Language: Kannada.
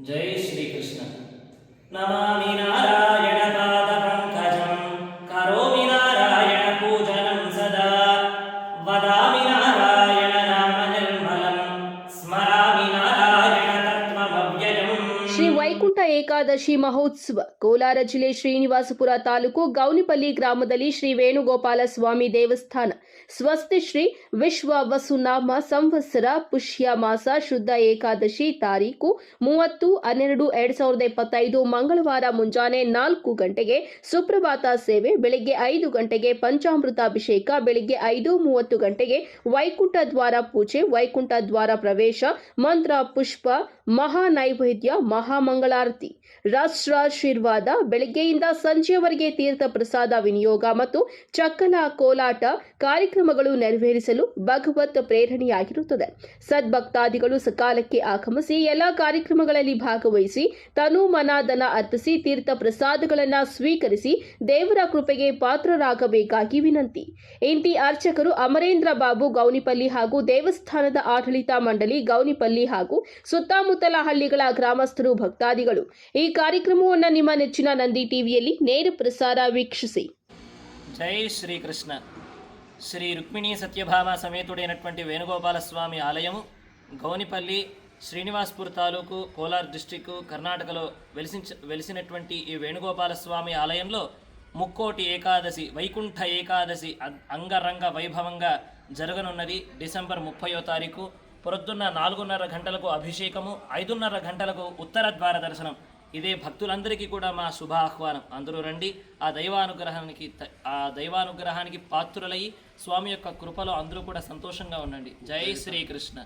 जय श्री कृष्ण। नमामि नारायण। ಏಕಾದಶಿ ಮಹೋತ್ಸವ. ಕೋಲಾರ ಜಿಲ್ಲೆ ಶ್ರೀನಿವಾಸಪುರ ತಾಲೂಕು ಗೌನಿಪಲ್ಲಿ ಗ್ರಾಮದಲ್ಲಿ ಶ್ರೀ ವೇಣುಗೋಪಾಲ ಸ್ವಾಮಿ ದೇವಸ್ಥಾನ. ಸ್ವಸ್ತಿ ಶ್ರೀ ವಿಶ್ವ ವಸುನಾಮ ಸಂವತ್ಸರ ಪುಷ್ಯ ಮಾಸ ಶುದ್ಧ ಏಕಾದಶಿ ತಾರೀಕು ಮೂವತ್ತು ಹನ್ನೆರಡು ಎರಡ್ ಸಾವಿರದ ಇಪ್ಪತ್ತೈದು ಮಂಗಳವಾರ ಮುಂಜಾನೆ ನಾಲ್ಕು ಗಂಟೆಗೆ ಸುಪ್ರಭಾತ ಸೇವೆ, ಬೆಳಿಗ್ಗೆ ಐದು ಗಂಟೆಗೆ ಪಂಚಾಮೃತಾಭಿಷೇಕ, ಬೆಳಿಗ್ಗೆ ಐದು ಮೂವತ್ತು ಗಂಟೆಗೆ ವೈಕುಂಠ ದ್ವಾರ ಪೂಜೆ, ವೈಕುಂಠ ದ್ವಾರ ಪ್ರವೇಶ, ಮಂತ್ರ ಪುಷ್ಪ ಮಹಾ ನೈವೇದ್ಯ ಮಹಾಮಂಗಳಾರತಿ. ರಾಷ್ಟ್ರಾಶೀರ್ವಾದ ಬೆಳಗ್ಗೆಯಿಂದ ಸಂಜೆಯವರೆಗೆ ತೀರ್ಥ ಪ್ರಸಾದ ವಿನಿಯೋಗ ಮತ್ತು ಚಕ್ಕಲ ಕೋಲಾಟ ಕಾರ್ಯಕ್ರಮಗಳು ನೆರವೇರಿಸಲು ಭಗವತ್ ಪ್ರೇರಣೆಯಾಗಿರುತ್ತದೆ. ಸದ್ಭಕ್ತಾದಿಗಳು ಸಕಾಲಕ್ಕೆ ಆಗಮಿಸಿ ಎಲ್ಲ ಕಾರ್ಯಕ್ರಮಗಳಲ್ಲಿ ಭಾಗವಹಿಸಿ ತನು ಮನಾದನ ಅರ್ಪಿಸಿ ತೀರ್ಥ ಪ್ರಸಾದಗಳನ್ನು ಸ್ವೀಕರಿಸಿ ದೇವರ ಕೃಪೆಗೆ ಪಾತ್ರರಾಗಬೇಕಾಗಿ ವಿನಂತಿ. ಇಂತಿ ಅರ್ಚಕರು ಅಮರೇಂದ್ರ ಬಾಬು ಗೌನಿಪಲ್ಲಿ ಹಾಗೂ ದೇವಸ್ಥಾನದ ಆಡಳಿತ ಮಂಡಳಿ ಗೌನಿಪಲ್ಲಿ ಹಾಗೂ ಸುತ್ತಮುತ್ತಲ ಹಳ್ಳಿಗಳ ಗ್ರಾಮಸ್ಥರು ಭಕ್ತಾದಿಗಳು ಈ ಕಾರ್ಯಕ್ರಮವನ್ನು ನಿಮ್ಮ ನೆಚ್ಚಿನ ನಂದಿ ಟಿವಿಯಲ್ಲಿ ನೇರ ಪ್ರಸಾರ ವೀಕ್ಷಿಸಿ జై శ్రీకృష్ణ శ్రీ రుక్మిణీ సత్యభామ సమేతుడైనటువంటి వేణుగోపాల స్వామి ఆలయము గౌనిపల్లి శ్రీనివాస్పూర్ తాలూకు కోలార్ డిస్టిక్ కర్ణాటకలో వెలిసించ వెలిసినటువంటి ఈ వేణుగోపాల స్వామి ఆలయంలో ముక్కోటి ఏకాదశి వైకుంఠ ఏకాదశి అ- అంగరంగ వైభవంగా జరగనున్నది డిసెంబర్ ముప్పయో తారీఖు పొద్దున్న నాలుగున్నర గంటలకు అభిషేకము ఐదున్నర గంటలకు ఉత్తర ద్వార దర్శనం. ఇదే భక్తులందరికీ కూడా మా శుభ ఆహ్వానం అందరూ రండి. ఆ దైవానుగ్రహానికి ఆ దైవానుగ్రహానికి పాత్రులయ్యి స్వామి యొక్క కృపలో అందరూ కూడా సంతోషంగా ఉండండి. జై శ్రీకృష్ణ.